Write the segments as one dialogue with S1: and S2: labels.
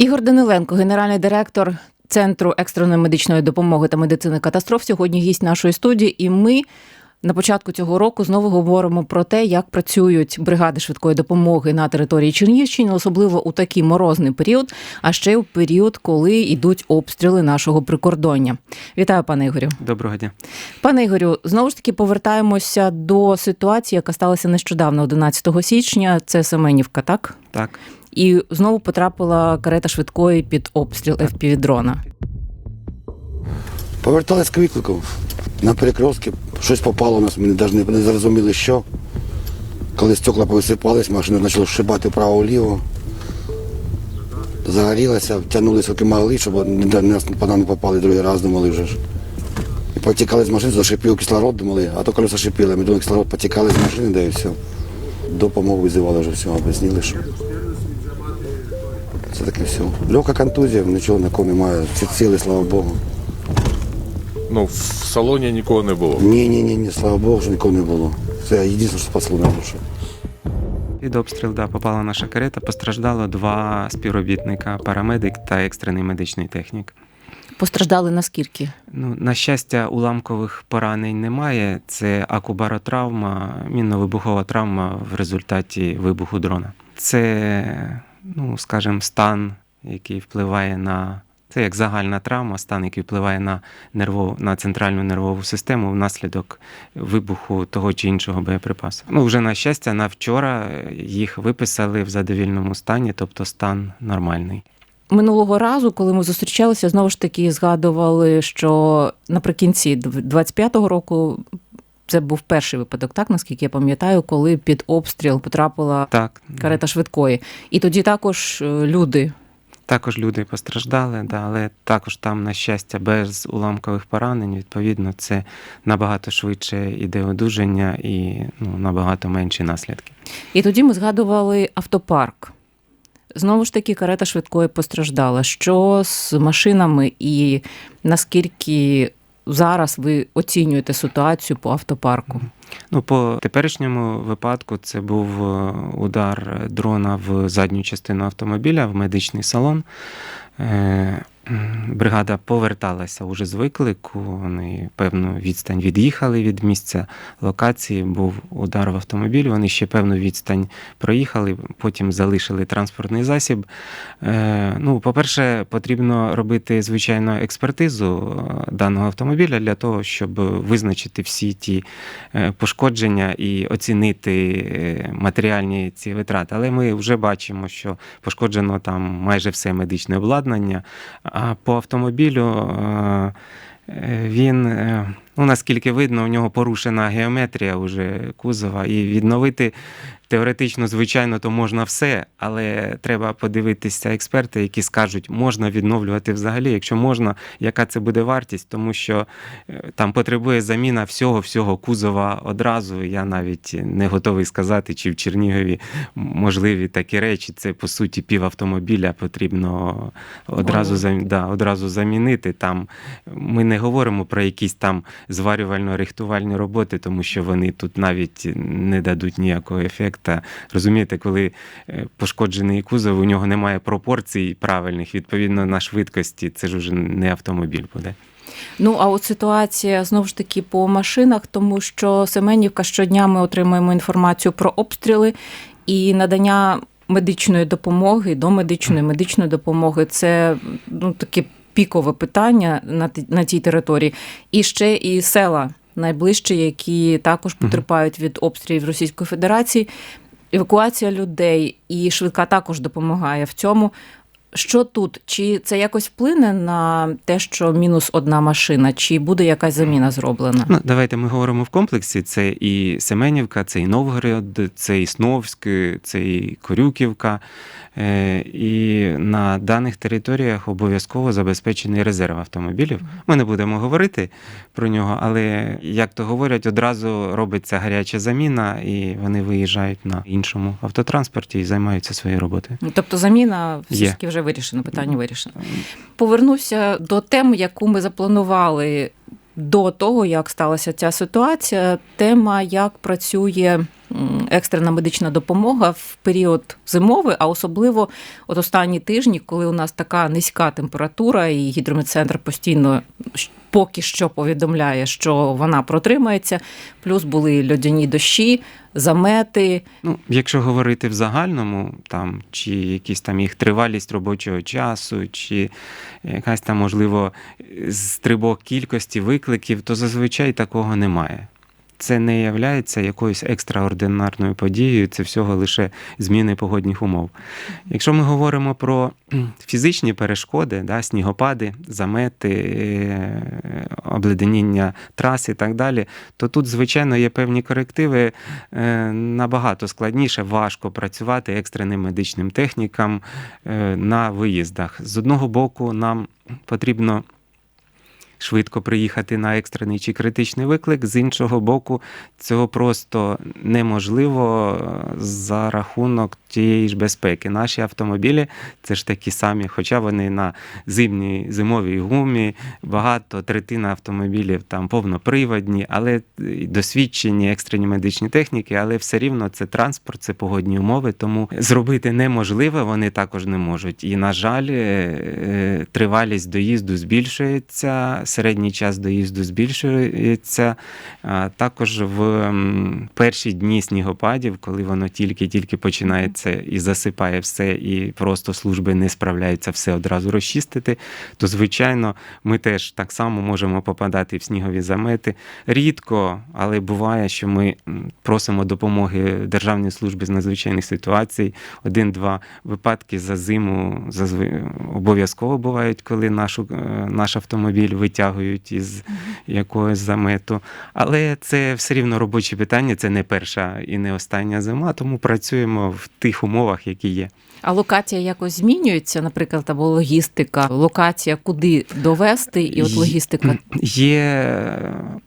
S1: Ігор Даниленко, генеральний директор Центру екстреної медичної допомоги та медицини катастроф, сьогодні гість нашої студії, і ми. На початку цього року знову говоримо про те, як працюють бригади швидкої допомоги на території Чернігівщини, особливо у такий морозний період, а ще у період, коли йдуть обстріли нашого прикордоння. Вітаю, пане Ігорю.
S2: Доброго дня.
S1: Пане Ігорю, знову ж таки повертаємося до ситуації, яка сталася нещодавно, 11 січня. Це Семенівка, так?
S2: Так,
S1: І знову потрапила карета швидкої під обстріл FPV-дрона.
S3: Повертались к виклику. На перекрестки щось попало у нас, ми навіть не зрозуміли, що. Коли стекла повисипались, машина почала шибати вправо-вліво. Загорілася, втягнулися скільки могли, щоб не по нам не попали, другий раз думали вже ж. І потікали з машини, зашипів кислород, думали, а то колеса шипіли. Ми думали, кислород потікали з машини, да і все. Допомогу визивали вже все, об'яснили, що. Це таке все. Легка контузія, нічого на кого немає. Всі цілі, слава Богу.
S4: Ну, в салоні нікого не було.
S3: Ні, ні, ні, ні, слава Богу, що нікого не було. Це єдине, що спасло нашу душу.
S2: під обстріл да, попала наша карета. Постраждало два співробітника, парамедик та екстрений медичний технік.
S1: Постраждали наскільки?
S2: Ну, на щастя, уламкових поранень немає. Це акубаротравма, мінно-вибухова травма в результаті вибуху дрона. Це, ну, скажімо, стан, який впливає на. Це як загальна травма, стан, який впливає на нервову, на центральну нервову систему внаслідок вибуху того чи іншого боєприпасу. Ну, вже на щастя, на вчора їх виписали в задовільному стані, тобто стан нормальний.
S1: Минулого разу, коли ми зустрічалися, знову ж таки згадували, що наприкінці 25-го року це був перший випадок, так наскільки я пам'ятаю, коли під обстріл потрапила
S2: Так,
S1: карета швидкої. І тоді також е, люди.
S2: Також люди постраждали, да, але також там, на щастя, без уламкових поранень. Відповідно, це набагато швидше іде одужання і ну, набагато менші наслідки.
S1: І тоді ми згадували автопарк. Знову ж таки, карета швидкої постраждала. Що з машинами, і наскільки зараз ви оцінюєте ситуацію по автопарку?
S2: Ну, по теперішньому випадку це був е, удар дрона в задню частину автомобіля, в медичний салон. Бригада поверталася уже з виклику. Вони певну відстань від'їхали від місця локації. Був удар в автомобіль. Вони ще певну відстань проїхали, потім залишили транспортний засіб. Е, Ну, по-перше, потрібно робити звичайно експертизу е, даного автомобіля для того, щоб визначити всі ті е, пошкодження і оцінити матеріальні ці витрати. Але ми вже бачимо, що пошкоджено там майже все медичне обладнання. А по автомобілю е, він, е, ну наскільки видно, у нього порушена геометрія уже кузова, і відновити теоретично, звичайно, то можна все, але треба подивитися експерти, які скажуть, можна відновлювати взагалі. Якщо можна, яка це буде вартість, тому що е, там потребує заміна всього всього кузова одразу. Я навіть не готовий сказати, чи в Чернігові можливі такі речі. Це по суті пів автомобіля потрібно одразу да, одразу замінити. Там ми не говоримо про якісь там зварювально-рихтувальні роботи, тому що вони тут навіть не дадуть ніякого ефекту. Розумієте, коли е, пошкоджений кузов, у нього немає пропорцій правильних, відповідно на швидкості, це ж уже не автомобіль буде.
S1: Ну а от ситуація знову ж таки по машинах, тому що Семенівка щодня ми отримуємо інформацію про обстріли і надання медичної допомоги, домедичної медичної допомоги це ну таке пікове питання на на тій території. І ще і села найближчі, які також потерпають від обстрілів Російської Федерації. Евакуація людей і швидка також допомагає в цьому. Що тут? Чи це якось вплине на те, що мінус одна машина, чи буде якась заміна зроблена?
S2: Ну, давайте ми говоримо в комплексі. Це і Семенівка, це і Новгород, це і Сновськ, це і Корюківка. Е, І на даних територіях обов'язково забезпечений резерв автомобілів. Ми не будемо говорити про нього, але як то говорять, одразу робиться гаряча заміна, і вони виїжджають на іншому автотранспорті і займаються своєю роботою.
S1: Тобто заміна все
S2: Є.
S1: вже вирішено, питання вирішено. Повернуся до теми, яку ми запланували до того, як сталася ця ситуація. Тема, як працює екстрена медична допомога в період зимовий, а особливо от останні тижні, коли у нас така низька температура, і гідрометцентр постійно поки що повідомляє, що вона протримається. Плюс були льодяні дощі, замети.
S2: Ну, якщо говорити в загальному, там, чи якісь там їх тривалість робочого часу, чи якась там, можливо, стрибок кількості викликів, то зазвичай такого немає. Це не є якоюсь екстраординарною подією, це всього лише зміни погодних умов. Якщо ми говоримо про фізичні перешкоди, да, снігопади, замети, е, обледеніння трас і так далі, то тут, звичайно, є певні корективи. Е, Набагато складніше, важко працювати екстреним медичним технікам е, на виїздах. З одного боку, нам потрібно швидко приїхати на екстрений чи критичний виклик. З іншого боку, цього просто неможливо е, за рахунок тієї ж безпеки. Наші автомобілі це ж такі самі, хоча вони на зимній зимовій гумі, багато третина автомобілів там повноприводні, але досвідчені екстрені медичні техніки, але все рівно це транспорт, це погодні умови, тому зробити неможливе вони також не можуть. І, на жаль, е, е, тривалість доїзду збільшується, середній час доїзду збільшується. Також в перші дні снігопадів, коли воно тільки-тільки починається і засипає все, і просто служби не справляються все одразу розчистити, то звичайно ми теж так само можемо попадати в снігові замети. Рідко, але буває, що ми просимо допомоги Державній службі з надзвичайних ситуацій. Один-два випадки за зиму обов'язково бувають, коли нашу, е, наш автомобіль витягують із якогось замету. Але це все рівно робочі питання, це не перша і не остання зима, тому працюємо в тих умовах, які є.
S1: А локація якось змінюється, наприклад, або логістика, локація, куди довести, і от логістика.
S2: Є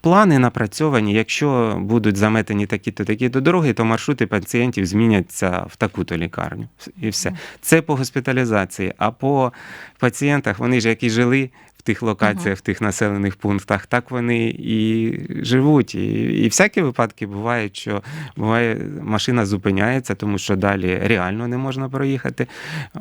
S2: плани напрацьовані. Якщо будуть заметені такі-то такі-то дороги, то маршрути пацієнтів зміняться в таку-то лікарню. І все. Це по госпіталізації. А по пацієнтах вони ж які жили тих локаціях, в тих населених пунктах, так вони і живуть. І, і всякі випадки бувають, що буває, машина зупиняється, тому що далі реально не можна проїхати.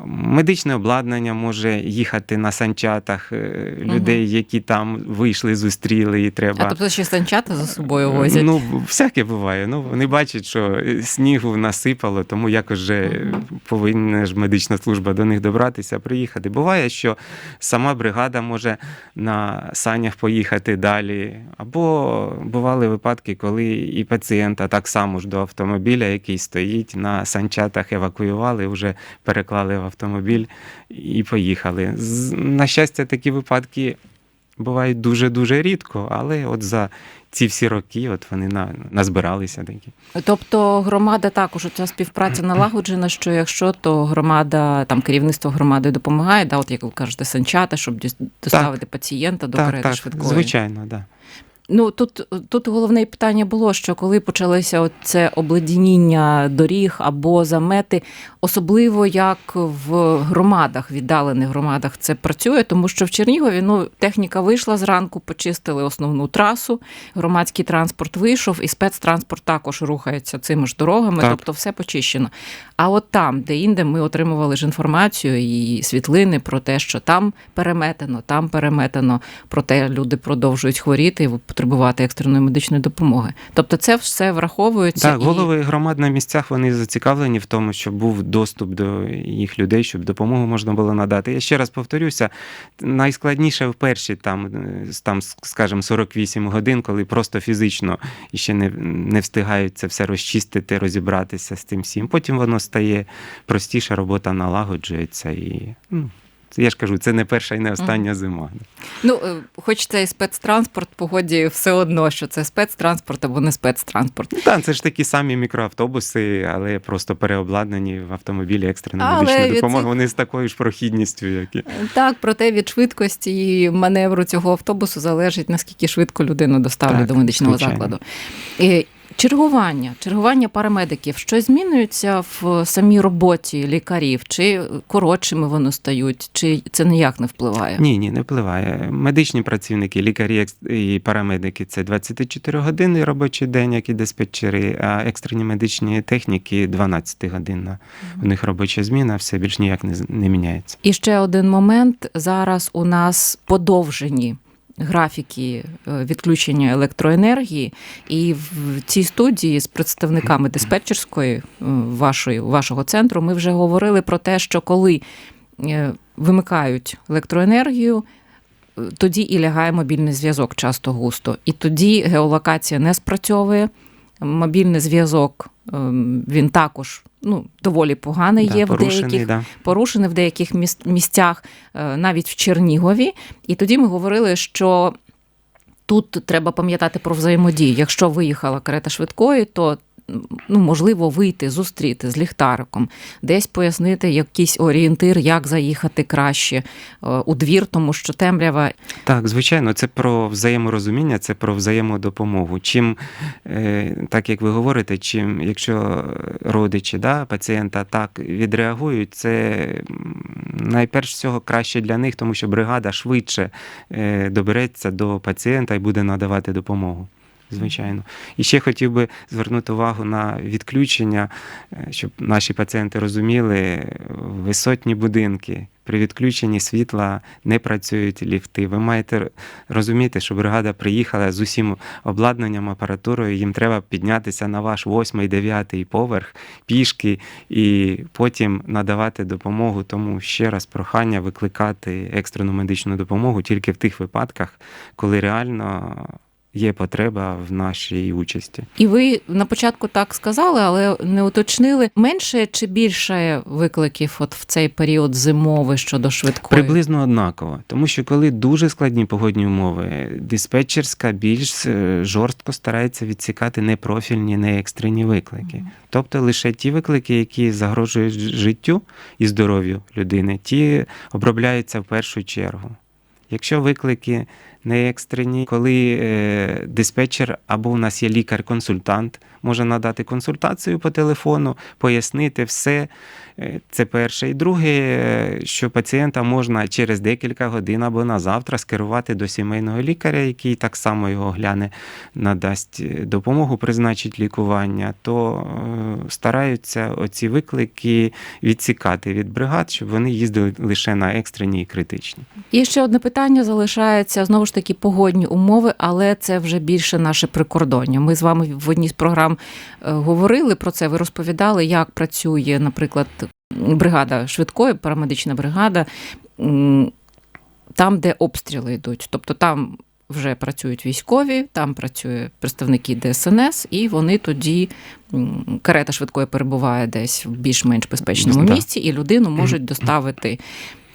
S2: Медичне обладнання може їхати на санчатах е, людей, які там вийшли, зустріли, і треба.
S1: А тобто ще санчата за собою возять.
S2: Ну, всяке буває. Ну, вони бачать, що снігу насипало, тому якось же повинна ж медична служба до них добратися, приїхати. Буває, що сама бригада може на санях поїхати далі. Або бували випадки, коли і пацієнта так само ж до автомобіля, який стоїть на санчатах, евакуювали, вже переклали в автомобіль і поїхали. На щастя, такі випадки бувають дуже-дуже рідко, але от за ці всі роки от вони на, назбиралися такі.
S1: Тобто громада також ця співпраця налагоджена, що якщо то громада, там керівництво громади допомагає, да, от як ви кажете, санчата, щоб доставити так, пацієнта до
S2: так, так,
S1: швидкої.
S2: звичайно, да.
S1: Ну тут, тут головне питання було, що коли почалося це обледеніння доріг або замети, особливо як в громадах, віддалених громадах це працює, тому що в Чернігові ну, техніка вийшла зранку, почистили основну трасу, громадський транспорт вийшов, і спецтранспорт також рухається цими ж дорогами,
S2: Так.
S1: тобто все почищено. А от там, де інде, ми отримували ж інформацію і світлини про те, що там переметено, там переметено, проте люди продовжують хворіти потребувати екстреної медичної допомоги. Тобто, це все враховується.
S2: Так,
S1: і...
S2: голови громад на місцях вони зацікавлені в тому, щоб був доступ до їх людей, щоб допомогу можна було надати. Я ще раз повторюся, найскладніше в перші там, е, там скажімо, 48 годин, коли просто фізично і ще не, не встигають це все розчистити, розібратися з тим всім. Потім воно стає простіше, робота налагоджується і. Ну, я ж кажу, це не перша і не остання зима.
S1: Ну, е, хоч це і спецтранспорт, погоді все одно, що це спецтранспорт або не спецтранспорт.
S2: Ну, Так, це ж такі самі мікроавтобуси, але просто переобладнані в автомобілі екстреної медичної
S1: від
S2: допомоги. Вони з такою ж прохідністю, як і
S1: Так, проте від швидкості і маневру цього автобусу залежить, наскільки швидко людину доставлять до медичного
S2: звичайно.
S1: закладу. І Чергування, чергування парамедиків. Щось змінюється в самій роботі лікарів? Чи коротшими вони стають, чи це ніяк не впливає?
S2: Ні, ні, не впливає. Медичні працівники, лікарі і парамедики це 24 години робочий день, як і диспетчери, а екстрені медичні техніки 12 годинна. У них робоча зміна, все більш ніяк не, не міняється.
S1: І ще один момент. Зараз у нас подовжені графіки е, відключення електроенергії, і в цій студії з представниками диспетчерської е, вашої, вашого центру ми вже говорили про те, що коли е, вимикають електроенергію. Тоді і лягає мобільний зв'язок часто густо. І тоді геолокація не спрацьовує. Мобільний зв'язок він також ну, доволі поганий
S2: Да,
S1: є в деяких
S2: да.
S1: порушений в деяких місцях, е, навіть в Чернігові. І тоді ми говорили, що тут треба пам'ятати про взаємодію. Якщо виїхала карета швидкої, то ну, можливо вийти, зустріти з ліхтариком, десь пояснити якийсь орієнтир, як заїхати краще е, у двір, тому що темрява
S2: Так, звичайно, це про взаєморозуміння, це про взаємодопомогу. Чим, е, так як ви говорите, чим якщо родичі да, пацієнта так відреагують, це найперш всього краще для них, тому що бригада швидше е, добереться до пацієнта і буде надавати допомогу. Звичайно. І ще хотів би звернути увагу на відключення, е, щоб наші пацієнти розуміли, висотні будинки. При відключенні світла не працюють ліфти. Ви маєте розуміти, що бригада приїхала з усім обладнанням, апаратурою. Їм треба піднятися на ваш восьмий, дев'ятий поверх пішки і потім надавати допомогу. Тому ще раз прохання викликати екстрену медичну допомогу тільки в тих випадках, коли реально є потреба в нашій участі.
S1: І ви на початку так сказали, але не уточнили менше чи більше викликів от в цей період зимовий щодо швидкої?
S2: Приблизно однаково, тому що коли дуже складні погодні умови, диспетчерська більш е, жорстко старається відсікати непрофільні, не екстрені виклики. Тобто лише ті виклики, які загрожують життю і здоров'ю людини, ті обробляються в першу чергу. Якщо виклики не екстрені, коли е, диспетчер або у нас є лікар-консультант, може надати консультацію по телефону, пояснити все. Е, Це перше. І друге, е, що пацієнта можна через декілька годин або на завтра скерувати до сімейного лікаря, який так само його гляне, надасть допомогу, призначить лікування, то стараються оці виклики відсікати від бригад, щоб вони їздили лише на екстрені і критичні.
S1: І ще одне питання залишається знову ж таки погодні умови, але це вже більше наше прикордоння. Ми з вами в одній з програм е, говорили про це. Ви розповідали, як працює, наприклад, бригада швидкої, парамедична бригада, там, де обстріли йдуть. Тобто там вже працюють військові, там працює представники ДСНС, і вони тоді карета швидкої перебуває десь в більш-менш безпечному
S2: Да.
S1: місці, і людину можуть доставити.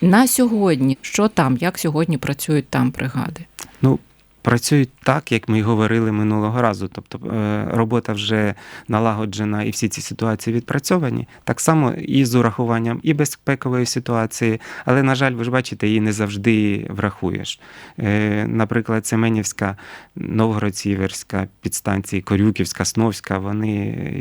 S1: На сьогодні, що там, як сьогодні працюють там бригади?
S2: Ну, працюють так, як ми й говорили минулого разу. Тобто е, робота вже налагоджена і всі ці ситуації відпрацьовані. Так само і з урахуванням і безпекової ситуації, але, на жаль, ви ж бачите, її не завжди врахуєш. Е, Наприклад, Семенівська, Новгород-Сіверська підстанції, Корюківська, Сновська, вони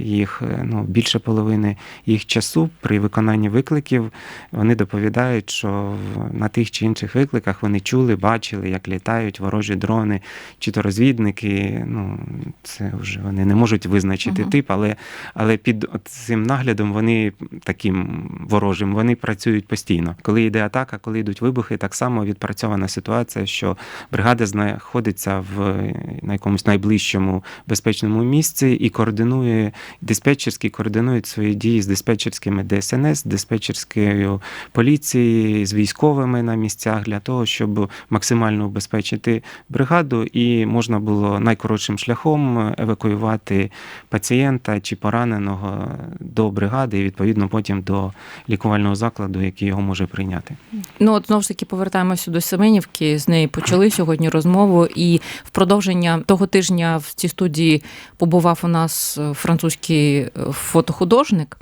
S2: їх е, ну, більше половини їх часу при виконанні викликів вони доповідають, що на тих чи інших викликах вони чули, бачили, як літають ворожі дрони, чи то розвідники. Ну, це вже вони не можуть визначити
S1: Ага.
S2: тип, але, але під цим наглядом вони таким ворожим, вони працюють постійно. Коли йде атака, коли йдуть вибухи, так само відпрацьована ситуація, що бригада знаходиться в на якомусь найближчому безпечному місці і координує диспетчерські координують свої дії з диспетчерськими ДСНС, диспетчерською поліцією, з військовими на місцях для того, щоб максимально убезпечити бригаду, і можна було найкоротшим шляхом евакуювати пацієнта чи пораненого до бригади, і відповідно потім до лікувального закладу, який його може прийняти.
S1: Ну, от знову ж таки повертаємося до Семенівки. З неї почали сьогодні розмову. І в продовження того тижня в цій студії побував у нас е, французький е, фотохудожник.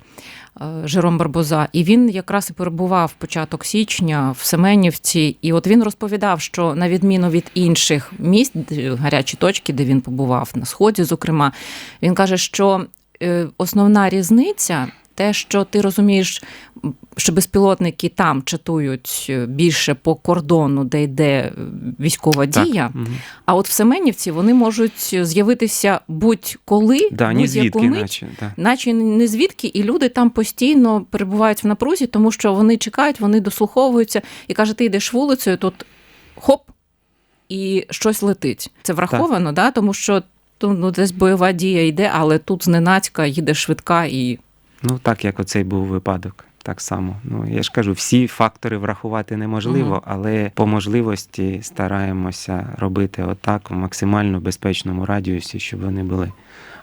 S1: Е, Жером Барбоза, і він якраз і перебував початок січня в Семенівці. І от він розповідав, що на відміну від інших місць, гарячі точки, де він побував на сході, зокрема, він каже, що е, основна різниця. Те, що ти розумієш, що безпілотники там чатують е, більше по кордону, де йде е, військова
S2: Так.
S1: дія,
S2: Мгм.
S1: а от в Семенівці вони можуть з'явитися будь-коли,
S2: Да,
S1: будь-яку мить,
S2: наче. Да.
S1: наче не звідки, і люди там постійно перебувають в напрузі, тому що вони чекають, вони дослуховуються, і каже, ти йдеш вулицею, тут хоп, і щось летить. Це враховано, да? тому що ну, десь бойова дія йде, але тут зненацька їде швидка і
S2: Ну, так як оцей був випадок. Так само. Ну, я ж кажу, всі фактори врахувати неможливо, але по можливості стараємося робити отак в максимально безпечному радіусі, щоб вони були.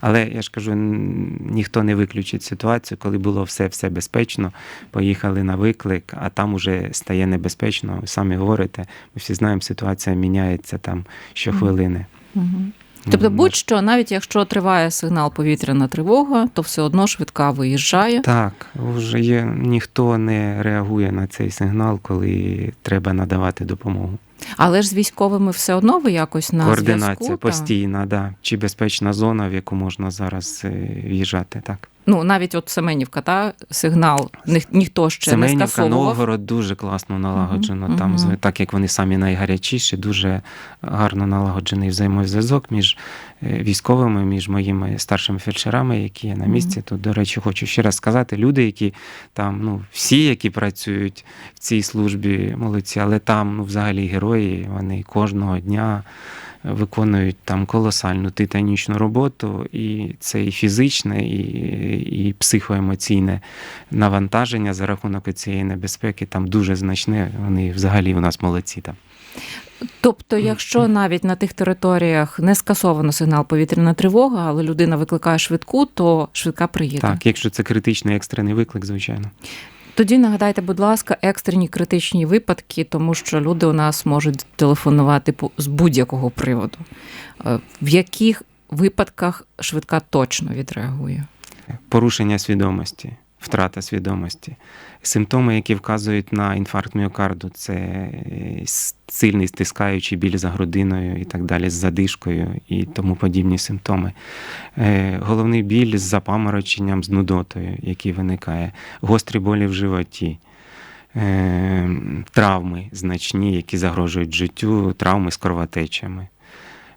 S2: Але я ж кажу, ніхто не виключить ситуацію, коли було все, все безпечно, поїхали на виклик, а там уже стає небезпечно. Ви самі говорите, ми всі знаємо, ситуація міняється там щохвилини.
S1: Тобто, будь-що, навіть якщо триває сигнал повітряна тривога, то все одно швидка виїжджає.
S2: Так, вже є, ніхто не реагує на цей сигнал, коли треба надавати допомогу.
S1: Але ж з військовими все одно ви якось на
S2: Координація
S1: зв'язку,
S2: постійна, да. Чи безпечна зона, в яку можна зараз е, в'їжджати, так.
S1: Ну навіть от Семенівка, та сигнал ні, ніхто ще не
S2: Семенівка,
S1: скасовував.
S2: Новгород дуже класно налагоджено.
S1: Мгм,
S2: Там,
S1: мгм.
S2: з- так як вони самі найгарячіші, дуже гарно налагоджений взаємозв'язок між військовими, між моїми старшими фельдшерами, які є на місці. Тут, до речі, хочу ще раз сказати: люди, які там, ну, всі, які працюють в цій службі, молодці, але там ну, взагалі герої, вони кожного дня. Виконують там колосальну титанічну роботу, і це і фізичне, і, і психоемоційне навантаження за рахунок цієї небезпеки там дуже значне. Вони взагалі у нас молодці там.
S1: Тобто, якщо навіть на тих територіях не скасовано сигнал повітряна тривога, але людина викликає швидку, то швидка приїде.
S2: Так, якщо це критичний екстрений виклик, звичайно.
S1: Тоді нагадайте, будь ласка, екстрені критичні випадки, тому що люди у нас можуть телефонувати з будь-якого приводу. Е, В яких випадках швидка точно відреагує?
S2: Порушення свідомості, свідомості, симптоми, які вказують на інфаркт міокарду, це е, сильний стискаючий біль за грудиною і так далі, з задишкою і тому подібні симптоми. Е, Головний біль з запамороченням, з нудотою, який виникає, гострі болі в животі. е, Травми значні, які загрожують життю, травми з кровотечами.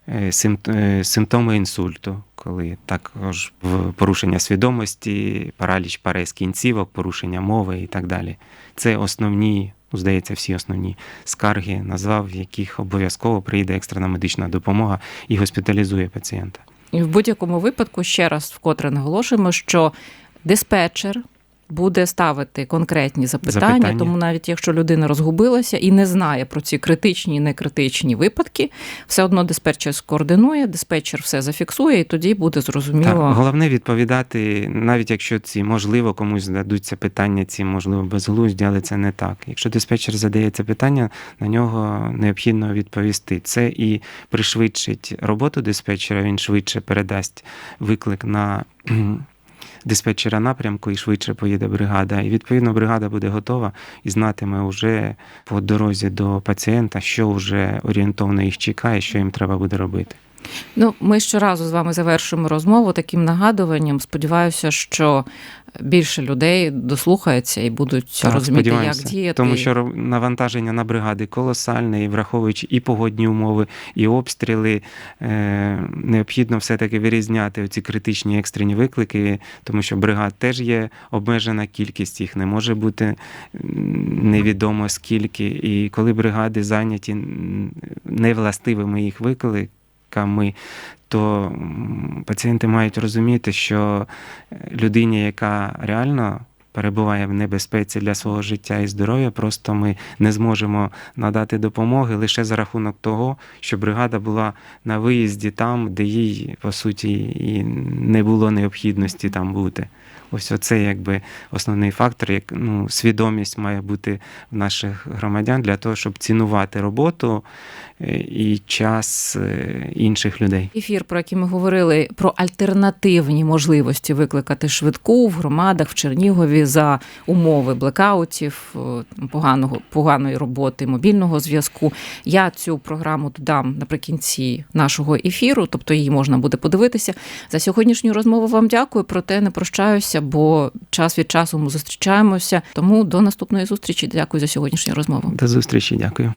S2: Симп- Симптоми інсульту, коли також в- порушення свідомості, параліч парез кінцівок, порушення мови і так далі. Це основні, ну, здається, всі основні скарги, назвав, в яких обов'язково прийде екстрена медична допомога і госпіталізує пацієнта.
S1: І в будь-якому випадку ще раз вкотре наголошуємо, що диспетчер буде ставити конкретні запитання,
S2: Запитання.
S1: тому навіть якщо людина розгубилася і не знає про ці критичні і некритичні випадки, все одно диспетчер скоординує, диспетчер все зафіксує, і тоді буде зрозуміло.
S2: Так, головне відповідати, навіть якщо ці можливо комусь зададуться питання, ці можливо безглузді, але це не так. Якщо диспетчер задає це питання, на нього необхідно відповісти. Це і пришвидшить роботу диспетчера, він швидше передасть виклик на диспетчера напрямку і швидше поїде бригада. І відповідно бригада буде готова і знатиме вже по дорозі до пацієнта, що вже орієнтовно їх чекає, що їм треба буде робити.
S1: Ну, ми щоразу з вами завершуємо розмову таким нагадуванням. Сподіваюся, що більше людей дослухаються і будуть
S2: Так,
S1: розуміти, як діяти.
S2: Тому що навантаження на бригади колосальне, і враховуючи і погодні умови, і обстріли, е, необхідно все-таки вирізняти ці критичні екстрені виклики, тому що бригад теж є обмежена кількість, їх не може бути невідомо скільки. І коли бригади зайняті невластивими їх викликами, то пацієнти мають розуміти, що е, людині, яка реально перебуває в небезпеці для свого життя і здоров'я, просто ми не зможемо надати допомоги лише за рахунок того, що бригада була на виїзді там, де їй, по суті, і не було необхідності там бути. Ось оце якби основний фактор, як ну, свідомість має бути в наших громадян для того, щоб цінувати роботу і час е, інших людей.
S1: Ефір, про який ми говорили, про альтернативні можливості викликати швидку в громадах в Чернігові за умови блекаутів, е, поганого поганої роботи мобільного зв'язку. Я цю програму додам наприкінці нашого ефіру, тобто її можна буде подивитися. За сьогоднішню розмову вам дякую. Проте не прощаюся, бо час від часу ми зустрічаємося. Тому до наступної зустрічі. Дякую за сьогоднішню розмову.
S2: До зустрічі, дякую.